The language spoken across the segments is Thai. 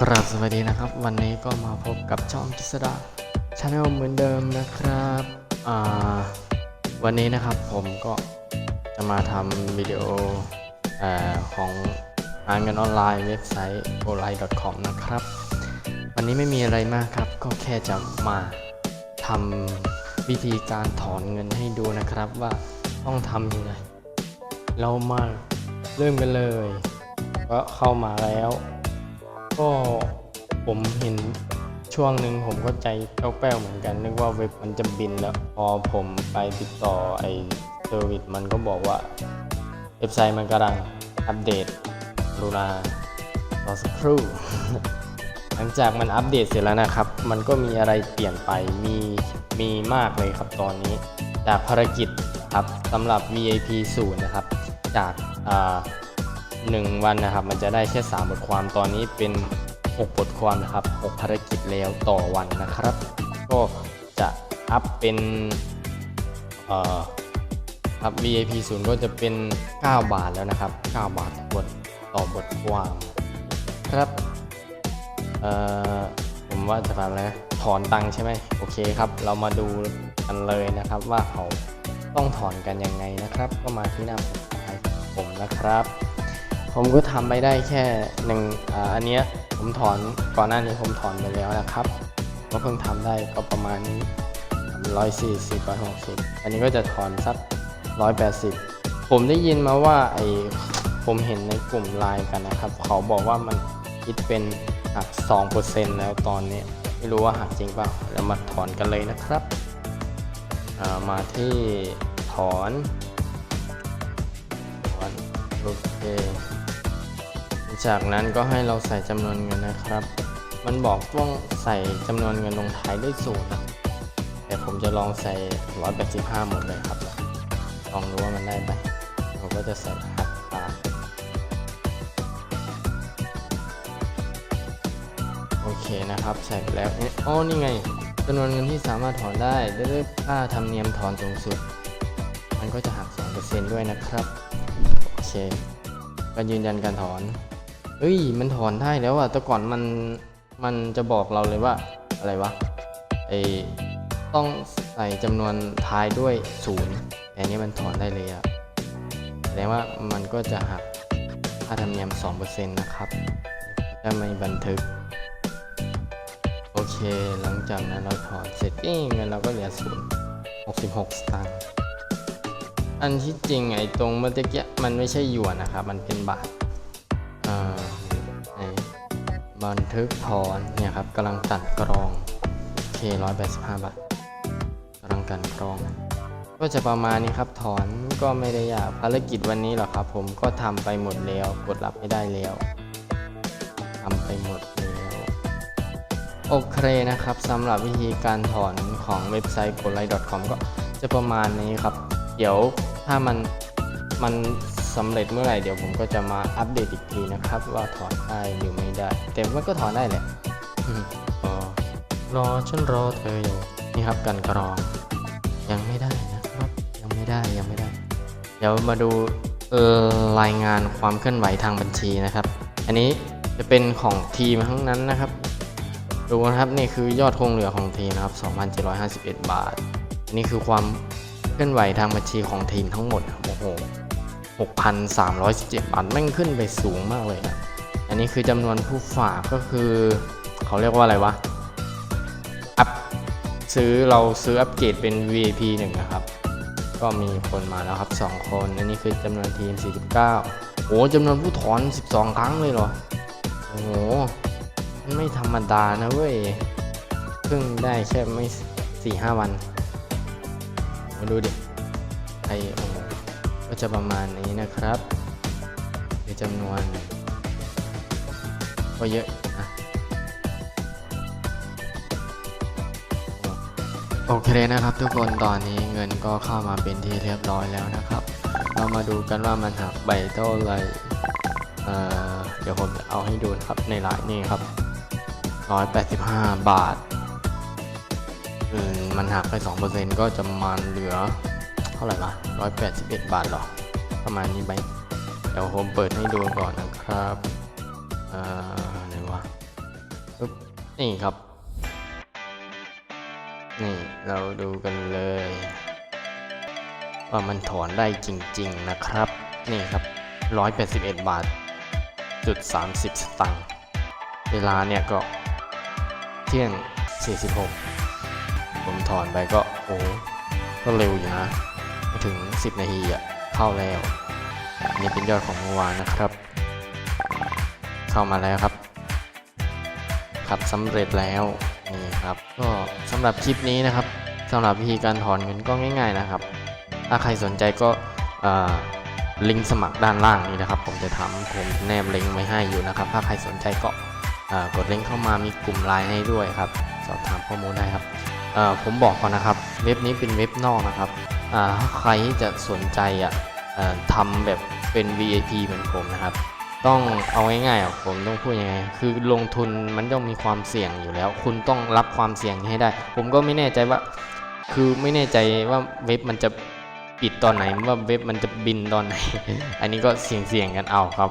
กราบสวัสดีนะครับ วันนี้ก็มาพบกับช่องกิษดาชาแนลเหมือนเดิมนะครับวันนี้นะครับผมก็จะมาทำวิดีโออของหาเงินออนไลน์เว็บไซต์ o l i n e c o m นะครับ วันนี้ไม่มีอะไรมากครับ ก็แค่จะมาทำวิธีการถอนเงินให้ดูนะครับว่าต้องทำยังไงเรามาเริ่มกันเลย ก็เข้ามาแล้ว ก็ผมเห็นช่วงหนึ่งผมก็ใจแป้วๆเหมือนกัน นึกว่าเว็บมันจะบินแล้ว พอผมไปติดต่อไอเซอร์วิสมันก็บอกว่าเว็บไซต์มันกำลังอัปเดตดูนารอสักครู่ หลังจากมันอัปเดตเสร็จแล้วนะครับ มันก็มีอะไรเปลี่ยนไปมีมีมากเลยครับตอนนี้ จากภารกิจครับสำหรับ VIP 0นะครับ จากอ่า หนึ่งวันนะครับ มันจะได้แค่ 3 บทความตอนนี้เป็น 6 บทความนะครับ6ภารกิจแล้วต่อวันนะครับ ก็จะอัพเป็นเอ่อครับ VIP 0ก็จะเป็น 9 บาทแล้วนะครับ 9 บาทบทต่อบทความครับเอ่อผมว่าจะทำอะไรนะถอนตังค์ใช่ไหมโอเคครับ เรามาดูกันเลยนะครับว่าเขาต้องถอนกันยังไงนะครับ ก็มาที่หน้าผมนะครับ ผมก็ทำไปได้แค่หนึ่งอ,อันเนี้ยผมถอนก่อนหน้านี้ผมถอนไปแล้วนะครับก็เพิ่งทำได้ก็ประมาณนี้ร้อยสี่สิบร้อยหกสิบอันนี้ก็จะถอนสักร้อยแปดสิบผมได้ยินมาว่าไอผมเห็นในกลุ่มไลน์กันนะครับ เขาบอกว่ามันคิดเป็นหัก2%แล้วตอนนี้ ไม่รู้ว่าหักจริงเปล่าแล้วมาถอนกันเลยนะครับามาที่ถอน โอเค จากนั้นก็ให้เราใส่จำนวนเงินนะครับ มันบอกต้องใส่จำนวนเงินลงท้ายด้วยศูนย์นะแต่ผมจะลองใส่185หมดเลยครับ ลองดูว่ามันได้ไหมผมก็จะใส่รหัสผ่านโอเคนะครับ ใส่แล้วเอ๊ะอ๋อนี่ไงจำนวนเงินที่สามารถถอนได้ด้วยค่าธรรมเนียมถอนสูงสุด มันก็จะหัก2%ด้วยนะครับ เค ก็ยืนยันการถอน เฮ้ย มันถอนได้แล้วอะแต่ก่อนมัน มันจะบอกเราเลยว่า อะไรวะ ไอต้องใส่จำนวนท้ายด้วยศูนย์แต่อันนี้มันถอนได้เลยอะแสดงว่ามันก็จะหักค่าธรรมเนียม 2%นะครับจะไม่บันทึก โอเค หลังจากนั้นเราถอนเสร็จเองเงินเราก็เหลือศูนย์66สตางค์ อันที่จริงไอ้ตรงเมื่อกี้มันไม่ใช่หยวนนะครับ มันเป็นบาทอ่อไหนบันทึกถอนเนี่ยครับกำลังตัดกรองโอเคร้อยแปดสิบห้าบาทกำลังกันกรอง ก็จะประมาณนี้ครับถอนก็ไม่ได้ยากภารกิจวันนี้หรอกครับ ผมก็ทำไปหมดแล้ว กดรับไม่ได้แล้วทำไปหมดแล้วโอเคนะครับสำหรับวิธีการถอนของเว็บไซต์ g o l i c o m ก็จะประมาณนี้ครับ เดี๋ยว ถ้ามันมันสำเร็จเมื่อไหร่เดี๋ยวผมก็จะมาอัปเดตอีกทีนะครับ ว่าถอนได้หรือไม่ได้ แต่มันก็ถอนได้แหละอืมรอรอฉันรอเธออยู่นี่ครับกันกรอง ยังไม่ได้นะครับ ยังไม่ได้ยังไม่ได้ เดี๋ยวมาดูเออรายงานความเคลื่อนไหวทางบัญชีนะครับ อันนี้จะเป็นของทีมทั้งนั้นนะครับ ดูนะครับนี่คือยอดคงเหลือของทีมนะครับ 2,751 บาท อันนี้คือความ เคลื่อนไหวทางบัญชีของทีมทั้งหมดครับโอ้โห6,317บาทแม่งขึ้นไปสูงมากเลยนะอันนี้คือจำนวนผู้ฝากก็คือ เขาเรียกว่าอะไรวะ อัพซื้อเราซื้ออัปเกรดเป็น VIP 1 นะครับ ก็มีคนมาแล้วครับ 2 คน อันนี้คือจำนวนทีม 49 โอ้จำนวนผู้ถอน 12 ครั้งเลยเหรอ โอ้โหมันไม่ธรรมดานะเว้ย เพิ่งได้แค่ไม่สี่ห้าวัน ดูดิไอโอก็จะประมาณนี้นะครับในจำนวน ก็เยอะนะโอเคนะครับทุกคนตอนนี้เงินก็เข้ามาเป็นที่เรียบร้อยแล้วนะครับ เรามาดูกันว่ามันหักใบเท่าไรเเดี๋ยวผมเอาให้ดูครับในไลน์นี่ครับ 185 บาท อืมมันหักไป2%ก็จะประมาณเหลือ เท่าไหร่ละ181 บาทหรอ ประมาณนี้ไหมเดี๋ยวผมเปิดให้ดูก่อนนะครับเอ่อไหนวะปึ๊บนี่ครับ นี่เราดูกันเลย ว่ามันถอนได้จริง ๆนะครับ นี่ครับ 181 บาทจุด30 สตังค์เวลาเนี่ยก็เที่ยง 46 ถอนไปก็โอ้ก็เร็วอยู่นะไม่ถึง 10 นาทีอะเข้าแล้วนี่เป็นยอดของเมื่อวานนะครับ เข้ามาแล้วครับครับสำเร็จแล้วนี่ครับก็สำหรับคลิปนี้นะครับสำหรับวิธีการถอนเงินก็ง่าย ๆนะครับ ถ้าใครสนใจก็ลิงก์สมัครด้านล่างนี้นะครับ ผมจะทำผมแนบลิงก์ไว้ให้อยู่นะครับ ถ้าใครสนใจก็กดลิงก์เข้ามามีกลุ่มไลน์ให้ด้วยครับ สอบถามข้อมูลได้ครับ ผมบอกก่อนนะครับ เว็บนี้เป็นเว็บนอกนะครับอ่าถ้าใครที่จะสนใจอะทำแบบเป็น VIP เหมือนผมนะครับ ต้องเอาง่ายๆอะผมต้องพูดยังไง คือลงทุนมันต้องมีความเสี่ยงอยู่แล้ว คุณต้องรับความเสี่ยงนี้ให้ได้ ผมก็ไม่แน่ใจว่า คือไม่แน่ใจว่าเว็บมันจะปิดตอนไหนว่าเว็บมันจะบินตอนไหน อันนี้ก็เสี่ยงๆกันเอาครับ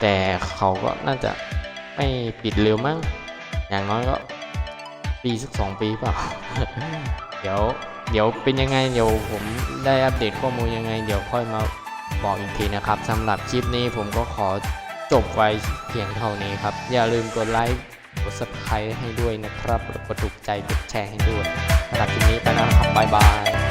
แต่เขาก็น่าจะไม่ปิดเร็วมั้ง อย่างน้อยก็ ปีสักสองปีเปล่า เดี๋ยวเดี๋ยวเป็นยังไงเดี๋ยวผมได้อัปเดตข้อมูลยังไง เดี๋ยวค่อยมาบอกอีกทีนะครับสำหรับคลิปนี้ผมก็ขอจบไว้เพียงเท่านี้ครับ อย่าลืมกดไลค์กด subscribe ให้ด้วยนะครับกดถูกใจกดแชร์ให้ด้วยสำหรับคลิปนี้ไปแล้วครับบ๊ายบาย